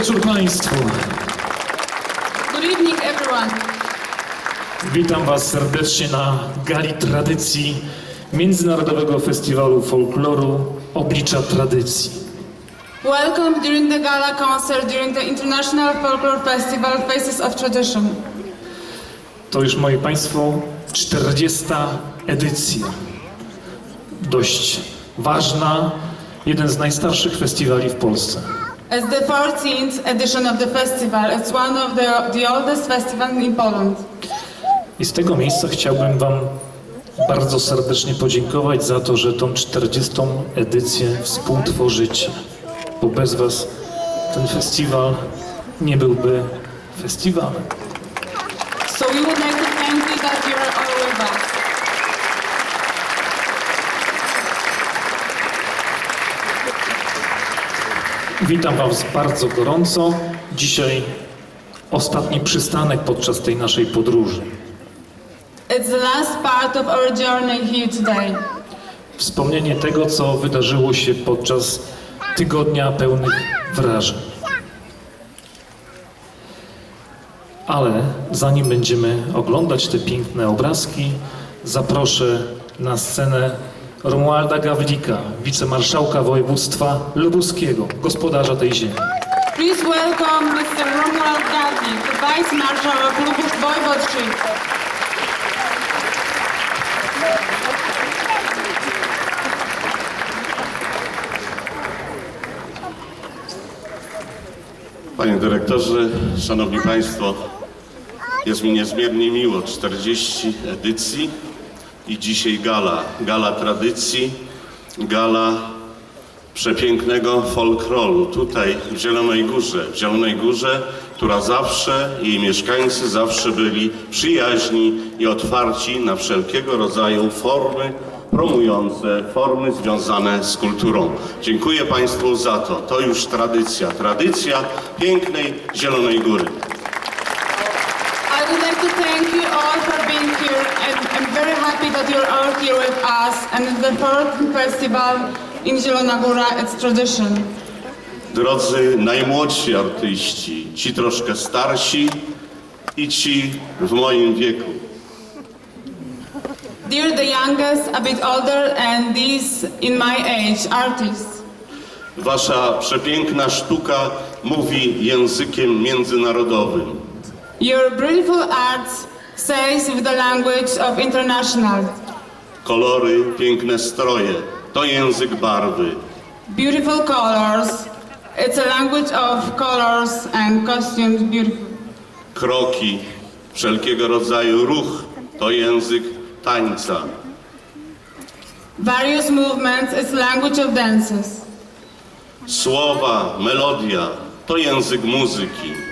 Wieczór Państwu. Good evening, everyone. Witam Was serdecznie na gali tradycji Międzynarodowego Festiwalu Folkloru Oblicza Tradycji. Welcome during the gala concert during the International Folklore Festival Faces of Tradition. To już, moi Państwo, 40. edycja. Dość ważna, jeden z najstarszych festiwali w Polsce. As the 14th edition of the festival, it's one of the, the oldest festivals in Poland. I z tego miejsca chciałbym Wam bardzo serdecznie podziękować za to, że tą 40. edycję współtworzycie. Bo bez Was ten festiwal nie byłby festiwalem. So we would like to thank you that you are all with us. Witam Was bardzo gorąco. Dzisiaj ostatni przystanek podczas tej naszej podróży. It's the last part of our journey here today. Wspomnienie tego, co wydarzyło się podczas tygodnia pełnych wrażeń. Ale zanim będziemy oglądać te piękne obrazki, zaproszę na scenę Romualda Gawlika, wicemarszałka województwa lubuskiego, gospodarza tej ziemi. Please welcome Mr. Romuald Gawlik, the Vice Marshal of Lubusz Voivodeship. Panie dyrektorze, szanowni państwo, jest mi niezmiernie miło. 40 edycji i dzisiaj gala. Gala tradycji, gala przepięknego folkroru tutaj w Zielonej Górze. W Zielonej Górze, która zawsze, jej mieszkańcy zawsze byli przyjaźni i otwarci na wszelkiego rodzaju formy promujące formy związane z kulturą. Dziękuję Państwu za to. To już tradycja. Tradycja pięknej Zielonej Góry. I would like to thank you all being here and I'm very happy that you're all here with us and it's the fourth festival in Zielona Góra, it's tradition. Drodzy najmłodsi artyści, ci troszkę starsi i ci w moim wieku. Dear the youngest, a bit older and these in my age, artists. Wasza przepiękna sztuka mówi językiem międzynarodowym. Your beautiful arts says with the language of international. Kolory, piękne stroje to język barwy. Beautiful colors, it's a language of colors and costumes beautiful. Kroki, wszelkiego rodzaju ruch to język tańca. Various movements, it's language of dances. Słowa, melodia to język muzyki.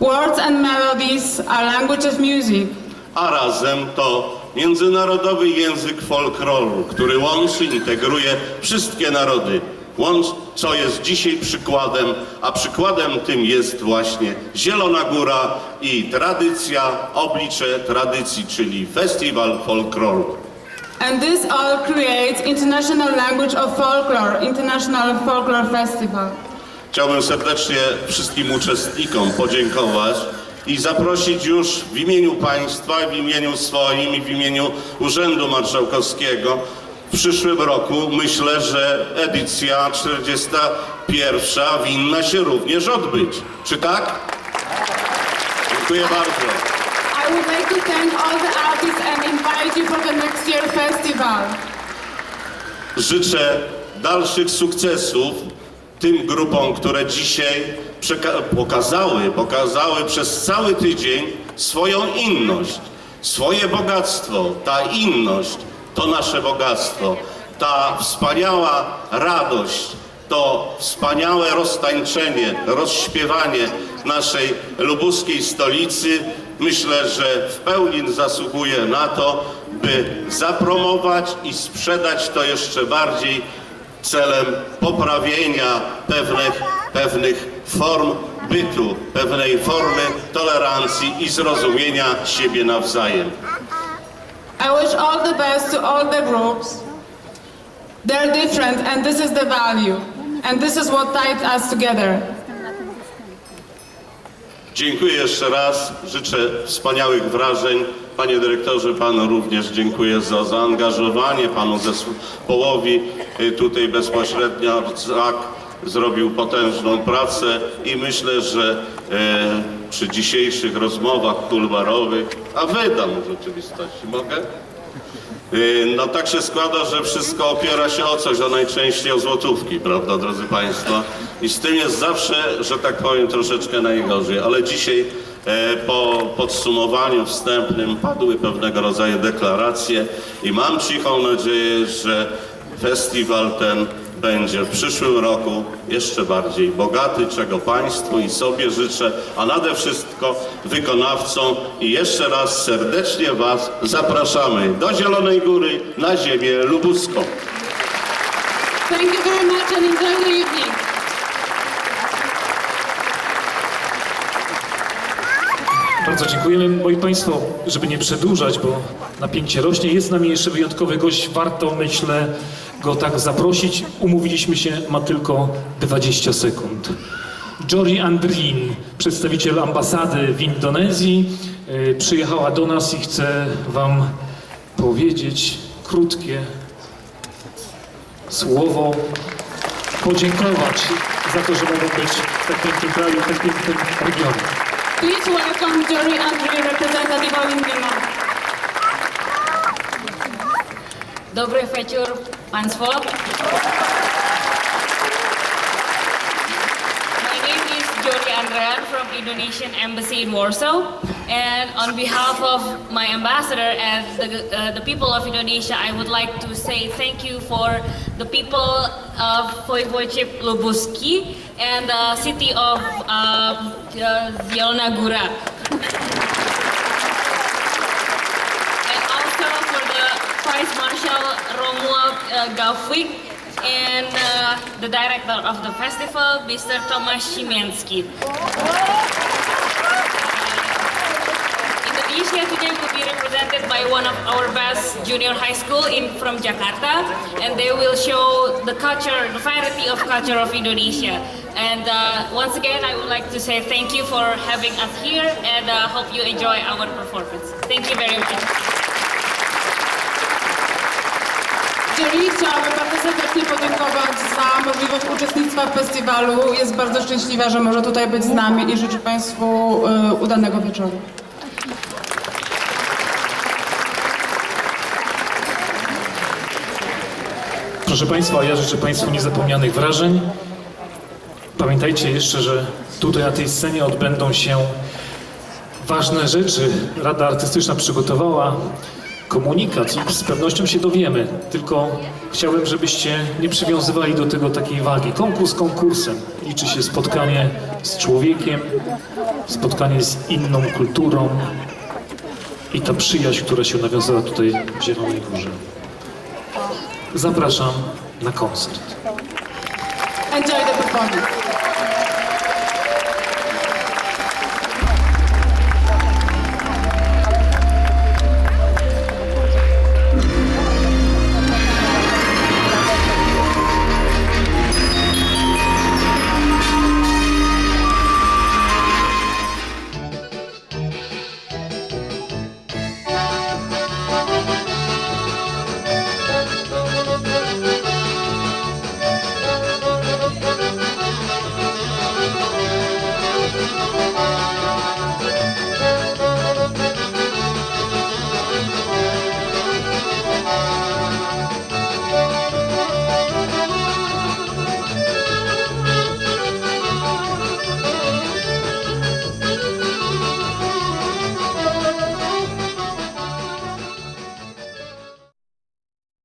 Words and melodies are language of music. A razem to międzynarodowy język folkloru, który łączy, integruje wszystkie narody. Łącz, co jest dzisiaj przykładem, a przykładem tym jest właśnie Zielona Góra i tradycja, oblicze tradycji, czyli festiwal folkloru. And this all creates International Language of Folklore, International Folklore Festival. Chciałbym serdecznie wszystkim uczestnikom podziękować i zaprosić już w imieniu Państwa, w imieniu swoim i w imieniu Urzędu Marszałkowskiego w przyszłym roku myślę, że edycja 41 winna się również odbyć. Czy tak? Dziękuję bardzo. I would like to thank all the artists and invite you for the next year festival. Życzę dalszych sukcesów tym grupom, które dzisiaj pokazały, pokazały przez cały tydzień swoją inność, swoje bogactwo. Ta inność to nasze bogactwo. Ta wspaniała radość, to wspaniałe roztańczenie, rozśpiewanie naszej lubuskiej stolicy. Myślę, że w pełni zasługuje na to, by zapromować i sprzedać to jeszcze bardziej celem poprawienia pewnych, pewnych form bytu, pewnej formy tolerancji i zrozumienia siebie nawzajem. I wish all the best to all the groups. They're different and this is the value. And this is what ties us together. Dziękuję jeszcze raz, życzę wspaniałych wrażeń. Panie dyrektorze, panu również dziękuję za zaangażowanie, panu zespołowi y, tutaj bezpośrednio. Zak zrobił potężną pracę i myślę, że e, przy dzisiejszych rozmowach kuluarowych, a wydam w rzeczywistości, mogę? Yy, No tak się składa, że wszystko opiera się o coś, a najczęściej o złotówki, prawda, drodzy Państwo? I z tym jest zawsze, że tak powiem, troszeczkę najgorzej. Ale dzisiaj po podsumowaniu wstępnym padły pewnego rodzaju deklaracje i mam cichą nadzieję, że festiwal ten będzie w przyszłym roku jeszcze bardziej bogaty, czego Państwu i sobie życzę, a nade wszystko wykonawcom i jeszcze raz serdecznie Was zapraszamy do Zielonej Góry na ziemię lubuską. Thank you very much and enjoy the evening. Bardzo dziękujemy, moi Państwo, żeby nie przedłużać, bo napięcie rośnie. Jest z nami jeszcze wyjątkowy gość, warto, myślę, go tak zaprosić. Umówiliśmy się, ma tylko 20 sekund. Jori Andrin, przedstawiciel ambasady w Indonezji, yy, przyjechała do nas i chce Wam powiedzieć krótkie słowo, podziękować za to, że mogą być w tak pięknym kraju, w tak pięknym regionie. Please welcome Jory Andrew, representative of Indima. Dobry wieczór Państwu. My name is Jody Andrean from Indonesian Embassy in Warsaw. And on behalf of my ambassador and the, uh, the people of Indonesia, I would like to say thank you for the people of Voivodeship Lubuski and the city of um, Zielona Góra. and also for the Vice Marshal Romuald uh, and uh, the director of the festival, Mr. Tomasz Szymanski. Indonesia today will be represented by one of our best junior high school in from Jakarta, and they will show the culture, the variety of culture of Indonesia. And uh, once again, I would like to say thank you for having us here, and uh, hope you enjoy our performance. Thank you very much. Jory chciałabym bardzo serdecznie podziękować za możliwość uczestnictwa w festiwalu. Jest bardzo szczęśliwa, że może tutaj być z nami i życzę Państwu y, udanego wieczoru. Proszę Państwa, ja życzę Państwu niezapomnianych wrażeń. Pamiętajcie jeszcze, że tutaj na tej scenie odbędą się ważne rzeczy. Rada Artystyczna przygotowała komunikat i z pewnością się dowiemy. Tylko chciałbym, żebyście nie przywiązywali do tego takiej wagi. Konkurs konkursem. Liczy się spotkanie z człowiekiem, spotkanie z inną kulturą i ta przyjaźń, która się nawiązała tutaj w Zielonej Górze. Zapraszam na koncert. Enjoy the performance.